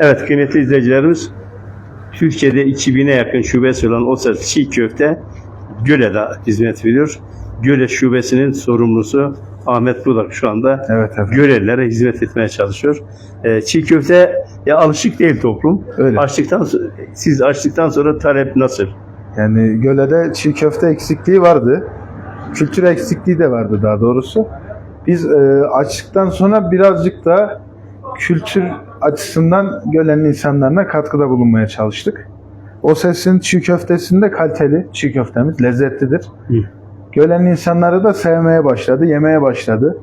Evet kıymetli izleyicilerimiz Türkiye'de 2000'e yakın şubesi olan Osas Çiğ Köfte Göle'de hizmet veriyor. Göle şubesinin sorumlusu Ahmet Budak şu anda Evet efendim. Gölelilere hizmet etmeye çalışıyor. Ee, çiğ köfte ya alışık değil toplum. Öyle. Açtıktan so- siz açtıktan sonra talep nasıl? Yani Göle'de çiğ köfte eksikliği vardı. Kültür eksikliği de vardı daha doğrusu. Biz e, açtıktan sonra birazcık da kültür açısından Göle'nin insanlarına katkıda bulunmaya çalıştık. O sesin çiğ köftesinde kaliteli çiğ köftemiz lezzetlidir. Hı. Göle'nin insanları da sevmeye başladı, yemeye başladı.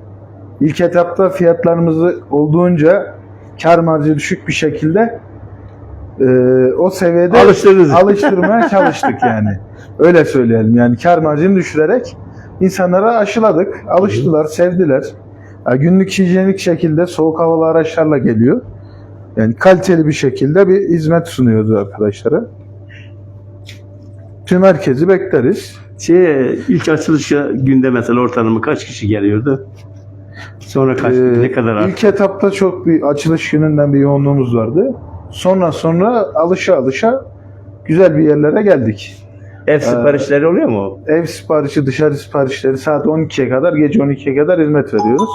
İlk etapta fiyatlarımızı olduğunca kar marjı düşük bir şekilde e, o seviyede Alıştırdınız. alıştırmaya çalıştık yani. Öyle söyleyelim. Yani kar marjını düşürerek insanlara aşıladık. Alıştılar, sevdiler. Ya günlük hijyenik şekilde soğuk havalı araçlarla geliyor. Yani kaliteli bir şekilde bir hizmet sunuyoruz arkadaşlara. Tüm herkesi bekleriz. Şey, ilk açılış günde mesela ortalama kaç kişi geliyordu? Sonra kaç, Ee, ne kadar arttı? İlk etapta çok bir açılış gününden bir yoğunluğumuz vardı. Sonra sonra alışa alışa güzel bir yerlere geldik. Ev siparişleri oluyor mu? Ev siparişi, dışarı siparişleri saat 12'ye kadar, gece 12'ye kadar hizmet veriyoruz.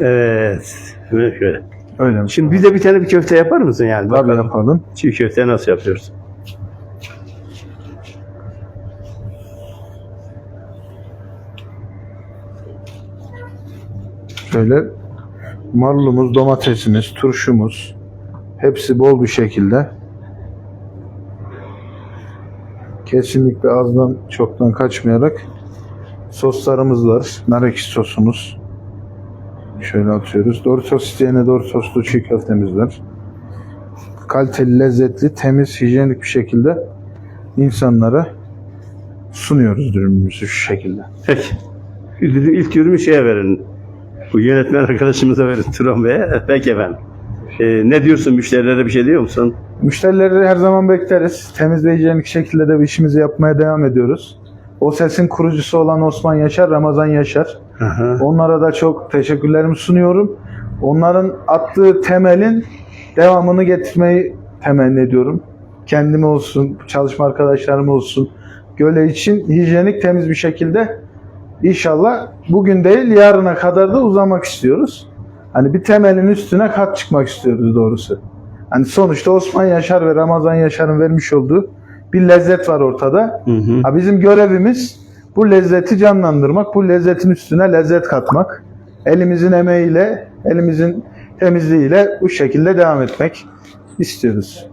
Evet. Şöyle şöyle. Öyle mi? Şimdi bize bir tane bir köfte yapar mısın yani? Tabii Bakalım. yapalım. Çiğ köfte nasıl yapıyoruz? Şöyle marulumuz, domatesimiz, turşumuz hepsi bol bir şekilde. Kesinlikle azdan çoktan kaçmayarak soslarımız var. Nar ekşi sosumuz. Şöyle atıyoruz. Doritos isteyene Doritoslu çiğ köftemiz var. Kaliteli, lezzetli, temiz, hijyenik bir şekilde insanlara sunuyoruz ürünümüzü şu şekilde. Peki. İlk ürünü şeye verin. Bu yönetmen arkadaşımıza verin Turan Bey'e. Peki efendim. Ee, ne diyorsun müşterilere bir şey diyor musun? Müşterileri her zaman bekleriz. Temiz ve hijyenik şekilde de işimizi yapmaya devam ediyoruz. O sesin kurucusu olan Osman Yaşar, Ramazan Yaşar. Onlara da çok teşekkürlerimi sunuyorum. Onların attığı temelin devamını getirmeyi temenni ediyorum. Kendime olsun, çalışma arkadaşlarım olsun. Göle için hijyenik, temiz bir şekilde inşallah bugün değil yarına kadar da uzamak istiyoruz. Hani bir temelin üstüne kat çıkmak istiyoruz doğrusu. Hani sonuçta Osman Yaşar ve Ramazan Yaşar'ın vermiş olduğu bir lezzet var ortada. Hı hı. Ha, bizim görevimiz bu lezzeti canlandırmak, bu lezzetin üstüne lezzet katmak. Elimizin emeğiyle, elimizin temizliğiyle bu şekilde devam etmek istiyoruz.